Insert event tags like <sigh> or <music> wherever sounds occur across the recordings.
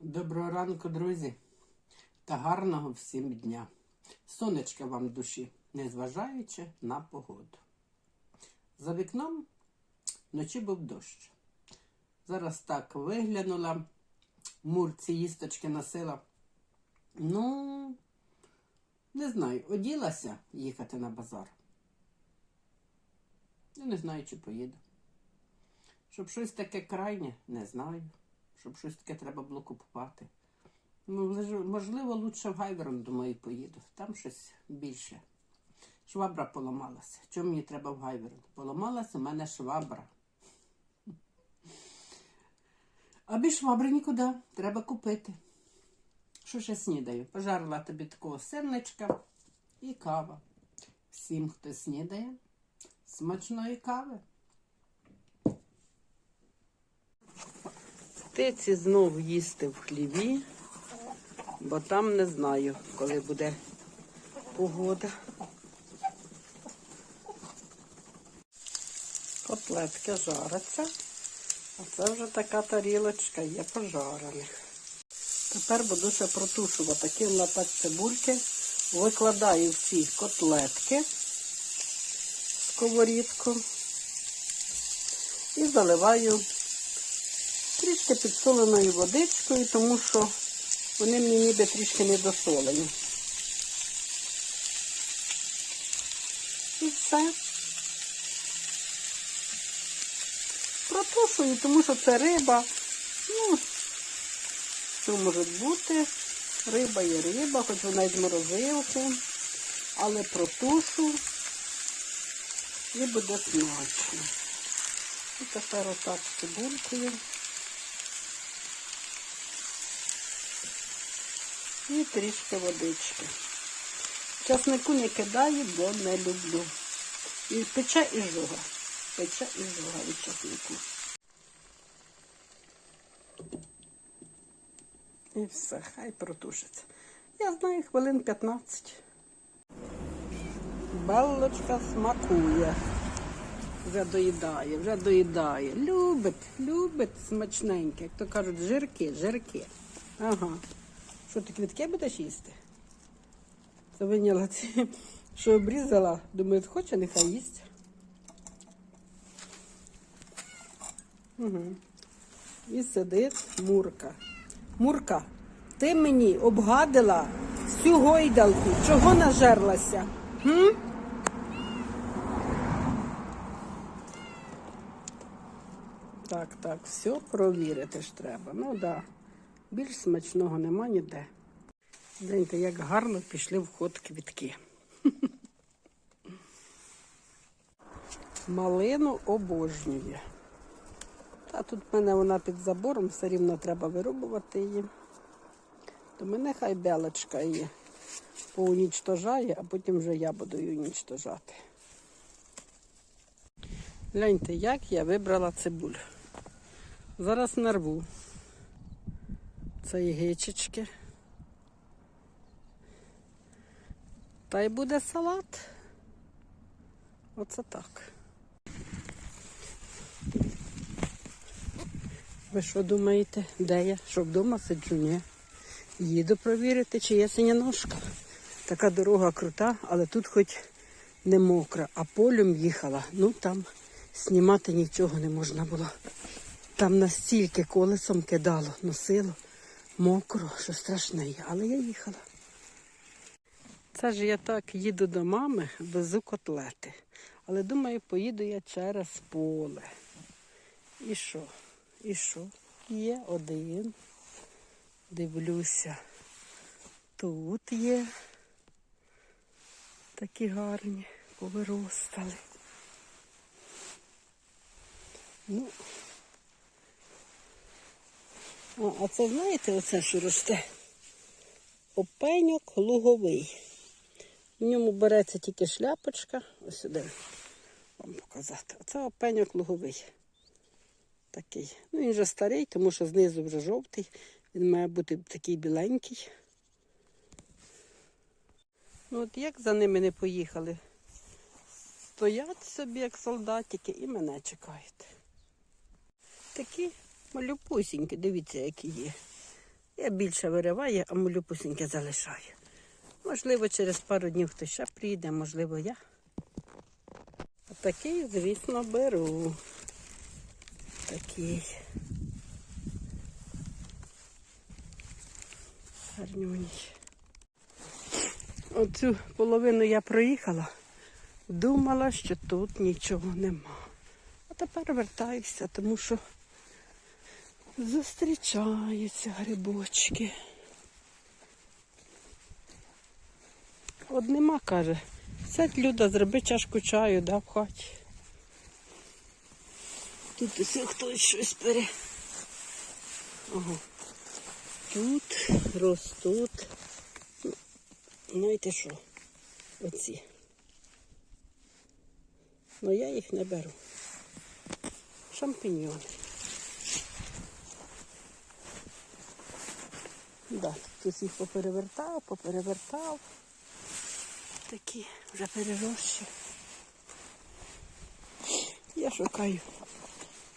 Доброго ранку, друзі, та гарного всім дня. Сонечка вам душі, незважаючи на погоду. За вікном вночі був дощ. Зараз так виглянула, мурці їсточки носила. Ну, не знаю, оділася їхати на базар. Я не знаю, чи поїду. Щоб щось таке крайнє, не знаю. Щоб щось таке треба було купувати. Ну, можливо, лучше в Гайверон, думаю, поїду. Там щось більше. Швабра поламалася. Чому мені треба в Гайверон? Поламалася у мене швабра. А без швабри нікуди. Треба купити. Що ще снідаю? Пожарила тобі такого сирничка і кава. Всім, хто снідає, смачної кави. Птиці знов їсти в хліві, бо там не знаю, коли буде погода. Котлетки жаряться, а це вже така тарілочка є пожарених. Тепер буду ще протушувати. Кинула так цибульки, викладаю в ці котлетки в сковорідку і заливаю трішки підсоленою водичкою, тому що вони мені ніби трішки недосолені. І все. Протушую, тому що це риба. Ну, що може бути? Риба є риба, хоч вона й з морозилки, але протушу і буде смачно. І тепер отак з цибулькою. І трішки водички. Часнику не кидаю, бо не люблю. І пече і жога. Пече і жога від часнику. І все, хай протушиться. Я знаю хвилин 15. Беллочка смакує. Вже доїдає, вже доїдає. Любить, любить смачненьке. Як то кажуть, жирки, жирки. Ага. Що ти квітки будеш їсти? Це виняла ці, що обрізала. Думаю, хоче, нехай їсть. Угу. І сидить Мурка. Мурка, ти мені обгадила всю гойдалку. Чого нажерлася? Хм? Так, так, все провірити ж треба. Ну так. Да. Більш смачного нема ніде. Гляньте, як гарно пішли в ход квітки. <laughs> Малину обожнює. Та тут в мене вона під забором, все рівно треба вирубувати її. То мене хай белочка її поунічтожає, а потім вже я буду її унічтожати. Гляньте, як я вибрала цибулю. Зараз нарву цієї гичечки. Та й буде салат. Оце так. Ви що думаєте, де я? Що вдома сиджу? Ні. Їду провірити, чи є синя ножка. Така дорога крута, але тут хоч не мокра, а полем їхала. Ну там знімати нічого не можна було. Там настільки колесом кидало, носило мокро, що страшне є, але я їхала. Це ж я так їду до мами, везу котлети. Але думаю, поїду я через поле. І що? І що? Є один. Дивлюся. Тут є такі гарні, повиростали. Ну, а, а це знаєте, оце що росте? Опеньок луговий. В ньому береться тільки шляпочка. Ось сюди вам показати. Оце опеньок луговий. Такий. Ну, він вже старий, тому що знизу вже жовтий. Він має бути такий біленький. Ну от як за ними не поїхали? Стоять собі, як солдатики, і мене чекають. Такі малюпусінькі, дивіться, які є. Я більше вириваю, а малюпусіньке залишаю. Можливо, через пару днів хтось ще прийде, можливо, я. А такий, звісно, беру. Такий. Гарнюній. Оцю половину я проїхала, думала, що тут нічого нема. А тепер вертаюся, тому що зустрічаються грибочки. От нема, каже. Сядь, Люда, зроби чашку чаю, да, в хаті. Тут усе хтось щось бере. Ага. Тут ростуть. Знаєте що? Оці. Ну я їх не беру. Шампіньйони. Да, тут їх поперевертав, поперевертав. Такі вже перерощі. Я шукаю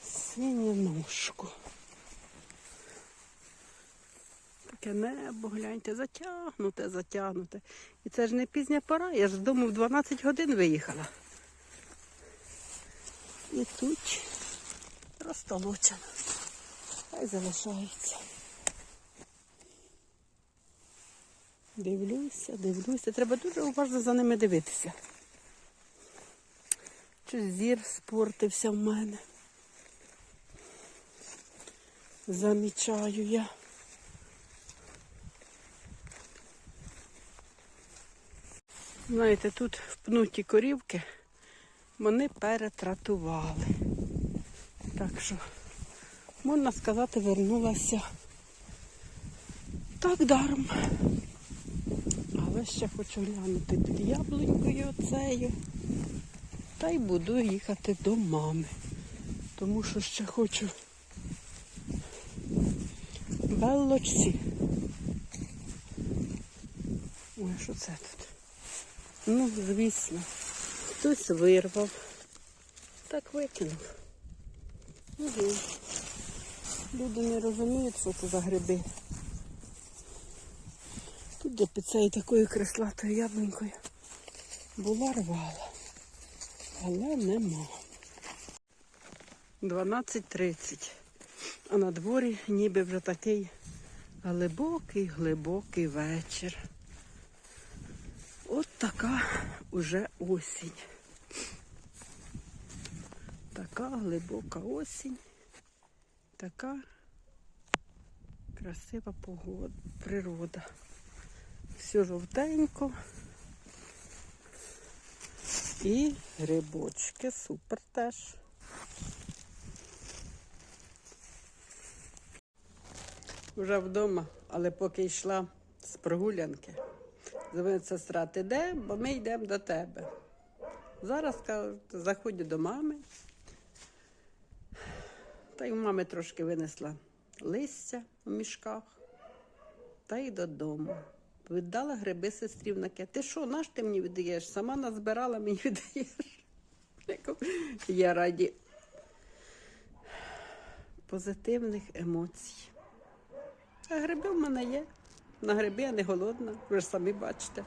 синю ножку. Таке небо, гляньте, затягнуте, затягнуте. І це ж не пізня пора, я ж з дому в 12 годин виїхала. І тут розтолочено. Хай залишається. Дивлюся, дивлюся. Треба дуже уважно за ними дивитися. Чи зір спортився в мене. Замічаю я. Знаєте, тут впнуті корівки, вони перетратували. Так що, можна сказати, вернулася так даром. Але ще хочу глянути під яблунькою оцею. Та й буду їхати до мами. Тому що ще хочу беллочці. Ой, що це тут? Ну, звісно, хтось вирвав. Так викинув. Угу. Люди не розуміють, що це за гриби. Тут де під цією такою креслатою яблунькою була рвала, але нема. 12.30. А на дворі ніби вже такий глибокий, глибокий вечір. От така уже осінь. Така глибока осінь. Така красива погода, природа. Все жовтенько. І грибочки, супер теж. Вже вдома, але поки йшла з прогулянки. Дзвонить сестра, ти де? Бо ми йдемо до тебе. Зараз кажу, до мами. Та й у мами трошки винесла листя у мішках. Та й додому. Віддала гриби сестрі в наке. Ти що, наш ти мені віддаєш? Сама назбирала, мені <laughs> віддаєш. Я раді позитивних емоцій. А гриби в мене є. На гриби я не голодна, ви ж самі бачите.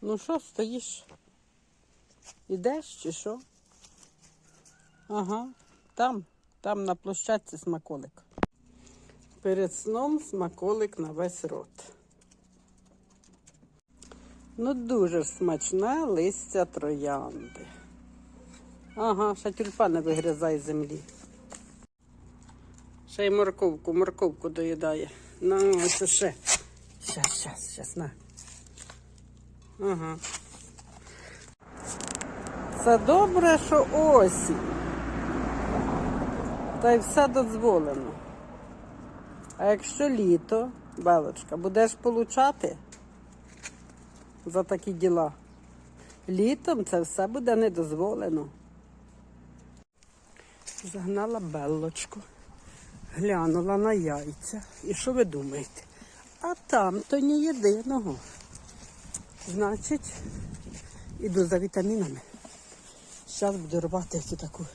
Ну що, стоїш? Ідеш чи що? Ага, там, там на площадці смаколик. Перед сном смаколик на весь рот. Ну, дуже смачне листя троянди. Ага, ще тюльпани вигризає з землі. Ще й морковку, морковку доїдає. Ну, ось ще. Щас, щас, щас, на. Ага. Це добре, що осінь. Та й все дозволено. А якщо літо, Белочка, будеш получати за такі діла, літом це все буде недозволено. Загнала белочку, глянула на яйця. І що ви думаєте? А там то ні єдиного. Значить, іду за вітамінами. Зараз буду рвати цю таку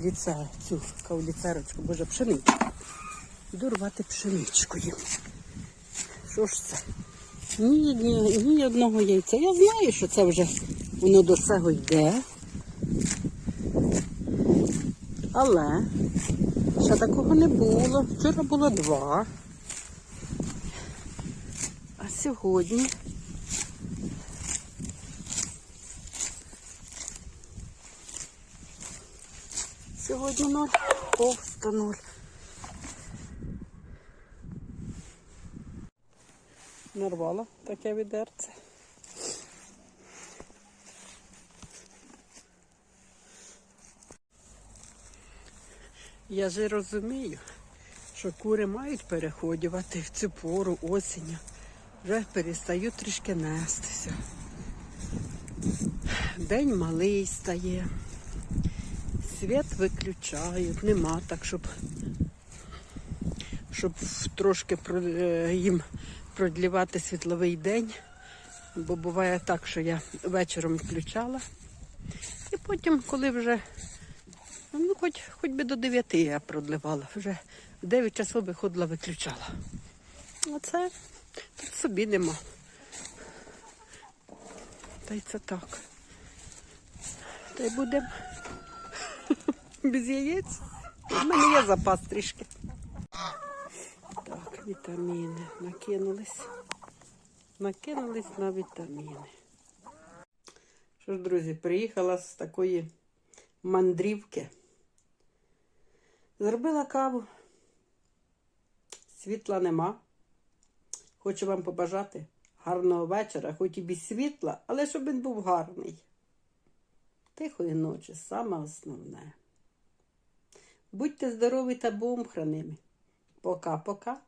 ліце, цю кавліцерочку, боже, пшеницю. Йду рвати пшеничку їм. Що ж це? Ні, ні, ні одного яйця. Я знаю, що це вже воно до цього йде. Але ще такого не було. Вчора було два. А сьогодні сьогодні ноль, повста нуль. Нарвала таке відерце. Я ж розумію, що кури мають переходювати в цю пору осінню. Вже перестають трішки нестися. День малий стає. Світ виключають, нема так, щоб, щоб трошки е, їм продлівати світловий день. Бо буває так, що я вечором включала. І потім, коли вже, ну хоч, хоч би до 9 я продливала, вже в 9 часов виходила, виключала. Оце тут собі нема. Та й це так. Та й будемо <laughs> без яєць. У мене є запас трішки. Вітаміни накинулись. Накинулись на вітаміни. Що ж, друзі, приїхала з такої мандрівки. Зробила каву. Світла нема. Хочу вам побажати гарного вечора, хоч і без світла, але щоб він був гарний. Тихої ночі, саме основне. Будьте здорові та бомхраними. Пока-пока.